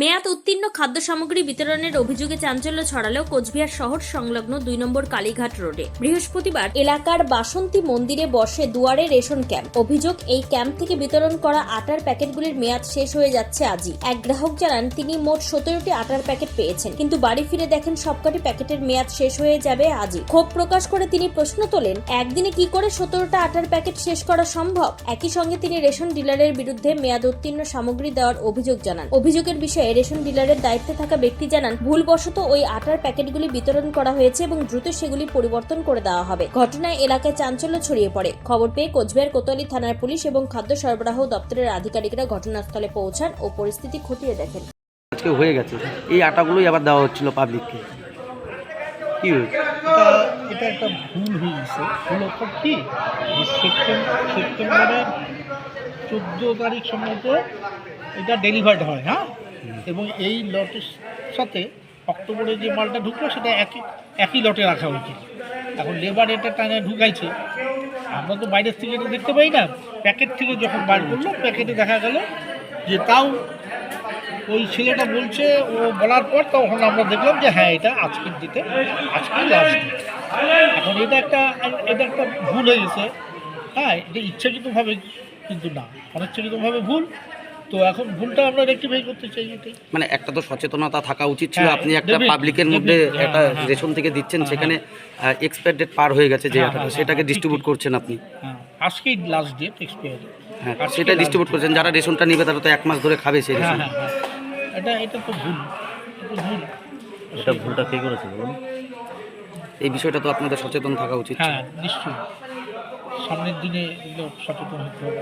মেয়াদ উত্তীর্ণ খাদ্য সামগ্রী বিতরণের অভিযোগে চাঞ্চল্য ছড়ালেও কোচবিহার শহর সংলগ্ন দুই নম্বর কালীঘাট রোডে। বৃহস্পতিবার এলাকার বাসন্তী মন্দিরে বসে দুয়ারে রেশন ক্যাম্প। অভিযোগ, এই ক্যাম্প থেকে বিতরণ করা আটার প্যাকেটগুলির মেয়াদ শেষ হয়ে যাচ্ছে আজই। এক গ্রাহক জানান, তিনি মোট সতেরোটি আটার প্যাকেট পেয়েছেন, কিন্তু বাড়ি ফিরে দেখেন সবকটি প্যাকেটের মেয়াদ শেষ হয়ে যাবে আজই। ক্ষোভ প্রকাশ করে তিনি প্রশ্ন তোলেন, একদিনে কি করে সতেরোটা আটার প্যাকেট শেষ করা সম্ভব? একই সঙ্গে তিনি রেশন ডিলারের বিরুদ্ধে মেয়াদ উত্তীর্ণ সামগ্রী দেওয়ার অভিযোগ জানান। অভিযোগের বিষয়ে রেশন ডিলারের দায়িত্বে থাকা ব্যক্তি জানান ভুলবশত ওই আটার প্যাকেটগুলি বিতরণ করা হয়েছে এবং দ্রুত সেগুলি পরিবর্তন করে দেওয়া হবে। ঘটনায় এলাকায় চাঞ্চল্য ছড়িয়ে পড়ে। খবর পেয়ে কোচবিহার কোতোয়ালি থানার পুলিশ এবং খাদ্য সরবরাহ দপ্তরের আধিকারিকরা ঘটনাস্থলে পৌঁছান ও পরিস্থিতি খতিয়ে দেখেন। আজকে হয়ে গেছে। এই আটাগুলোই আবার দেওয়া হচ্ছিল পাবলিককে কি হয়েছে? এটা এটা একটা ভুল হয়ে গেছে। ভুল অর্থাৎ কি? সেপ্টেম্বরের চোদ্দ তারিখ সম্ভবত এটা ডেলিভার্ড হয় হ্যাঁ? এবং এই লটের সাথে অক্টোবরে যে মালটা ঢুকলো, সেটা একই একই লটে রাখা হয়েছিল। এখন লেবার এটা টানে ঢুকাইছে। আমরা তো বাইরের থেকে এটা দেখতে পাই না। প্যাকেট থেকে যখন বার করল, প্যাকেটে দেখা গেল যে তাও ওই ছেলেটা বলছে, ও বলার পর তখন আমরা দেখলাম যে হ্যাঁ এটা আজকের দিতে আজকে লাস্ট এখন এটা একটা এটা একটা ভুল হয়ে গেছে। হ্যাঁ এটা ইচ্ছাকৃতভাবে কিন্তু না। অনিচ্ছাকৃতভাবে ভুল। তো এখন ভুলটা আমরা রেক্টিফাই করতে চাই এটাই। মানে একটা তো সচেতনতা থাকা উচিত ছিল হ্যাঁ, আপনি একটা পাবলিকের মধ্যে হ্যাঁ, একটা হ্যাঁ। রেশন থেকে দিচ্ছেন সেখানে এক্সপায়ার ডেট পার হয়ে গেছে যে আটাটা সেটাকে ডিস্ট্রিবিউট করছেন আপনি। হ্যাঁ আজকেই লাস্ট ডেট এক্সপায়ারি হ্যাঁ সেটা ডিস্ট্রিবিউট করছেন যারা রেশনটা নিবে তারা তো এক মাস ধরে খাবে সেই রেশন। এটা এটা তো ভুল এটা ভুল। এটা ভুলটা কে করেছে বলুন? এই বিষয়টা তো আপনাদের সচেতন থাকা উচিত। হ্যাঁ নিশ্চয়ই। সামনের দিনে সচেতন হতে হবে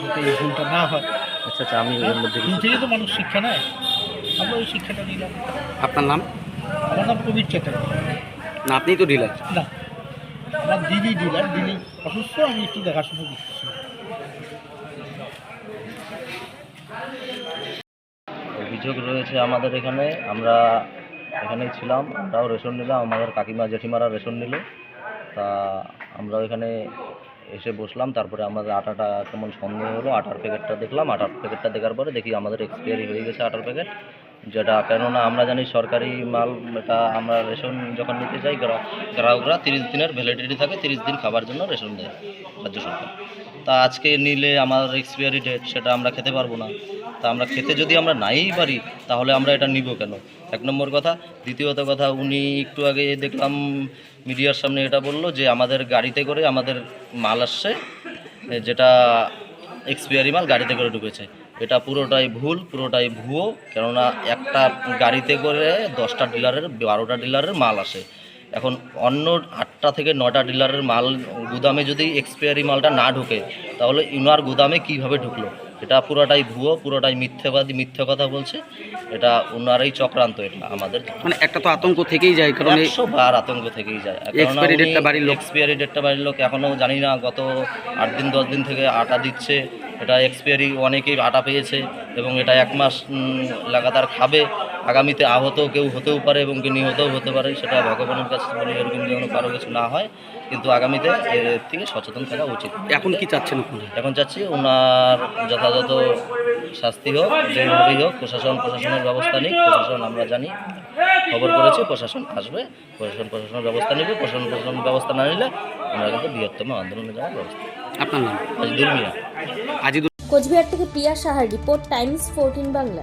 যাতে এই ভুলটা না হয়। আচ্ছা আচ্ছা আমি এর মধ্যে থেকে তো মানুষ শিক্ষা নেয় আমরা ওই শিক্ষাটা নিলাম। আপনার নাম? আমার নাম প্রবীর চ্যাটার্জি। না আপনিই তো ডিলার। না আমার দিদি ডিলার দিদি অসুস্থ আমি একটু দেখাশোনা করতেছি। অভিযোগ রয়েছে আমাদের এখানে আমরা এখানেই ছিলাম আমরাও রেশন নিলাম আমাদের কাকিমা জেঠিমারা রেশন নিল। তা আমরা এখানে এসে বসলাম, তারপরে আমাদের আটাটা কেমন সন্দেহ হলো, আটার প্যাকেটটা দেখলাম, আটার প্যাকেটটা দেখার পরে দেখি আমাদের এক্সপায়ারি হয়ে গেছে আটার প্যাকেট। যেটা, কেননা আমরা জানি সরকারি মাল, এটা আমরা রেশন যখন নিতে গ্রা- গ্রাহকরা তিরিশ দিনের ভ্যালিডিটি থাকে, তিরিশ দিন খাবার জন্য রেশন দেয় রাজ্য সরকার। তা আজকে নিলে আমার এক্সপায়ারি ডেট সেটা আমরা খেতে পারব না। তা আমরা খেতে যদি আমরা নাই পারি, তাহলে আমরা এটা নিব কেন? এক নম্বর কথা। দ্বিতীয়ত কথা, উনি একটু আগে দেখলাম মিডিয়ার সামনে এটা বলল যে, আমাদের গাড়িতে করে আমাদের মাল আসছে, যেটা এক্সপায়ারি মাল গাড়িতে করে ঢুকেছে। এটা পুরোটাই ভুল পুরোটাই ভুয়ো কেননা একটা গাড়িতে করে দশটা ডিলারের বারোটা ডিলারের মাল আসে। এখন অন্য আটটা থেকে নটা ডিলারের মাল গুদামে যদি এক্সপায়ারি মালটা না ঢোকে তাহলে ইনার গুদামে কীভাবে ঢুকলো? এটা পুরোটাই ভুয়ো পুরোটাই মিথ্যেবাদী মিথ্যে কথা বলছে। এটা ওনারই চক্রান্ত এটা আমাদের। মানে একটা তো আতঙ্ক থেকেই যায় কারণ একশো বার আতঙ্ক থেকেই যায়। Expiry date টা বাড়ির লোক। এক্সপায়ারি ডেটটা বাড়ির লোক এখনও জানি না গত আট দিন দশ দিন থেকে আটা দিচ্ছে। এটা এক্সপায়ারি অনেকেই আটা পেয়েছে এবং এটা এক মাস লাগাতার খাবে। আগামীতে আহত কেউ হতেও পারে এবং কেউ নিহতও হতে পারে সেটা ভগবানের কাছে বলে এরকম যেন কারও কিছু না হয়। কিন্তু আগামীতে এর থেকে সচেতন থাকা উচিত। এখন কি চাচ্ছেন এখন চাচ্ছি ওনার যথাযথ শাস্তি হোক যেভাবেই হোক প্রশাসন প্রশাসনের ব্যবস্থা নিক প্রশাসন আমরা জানি খবর করেছি প্রশাসন আসবে প্রশাসন প্রশাসনের ব্যবস্থা নেবে প্রশাসন প্রশাসন ব্যবস্থা না নিলে আমরা কিন্তু বৃহত্তম আন্দোলনে যাওয়ার ব্যবস্থা। আপনার নাম? আজিদুল কোচবিহার থেকে পিয়া সাহার রিপোর্ট টাইমস ফোরটিন বাংলা।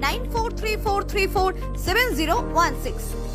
943434701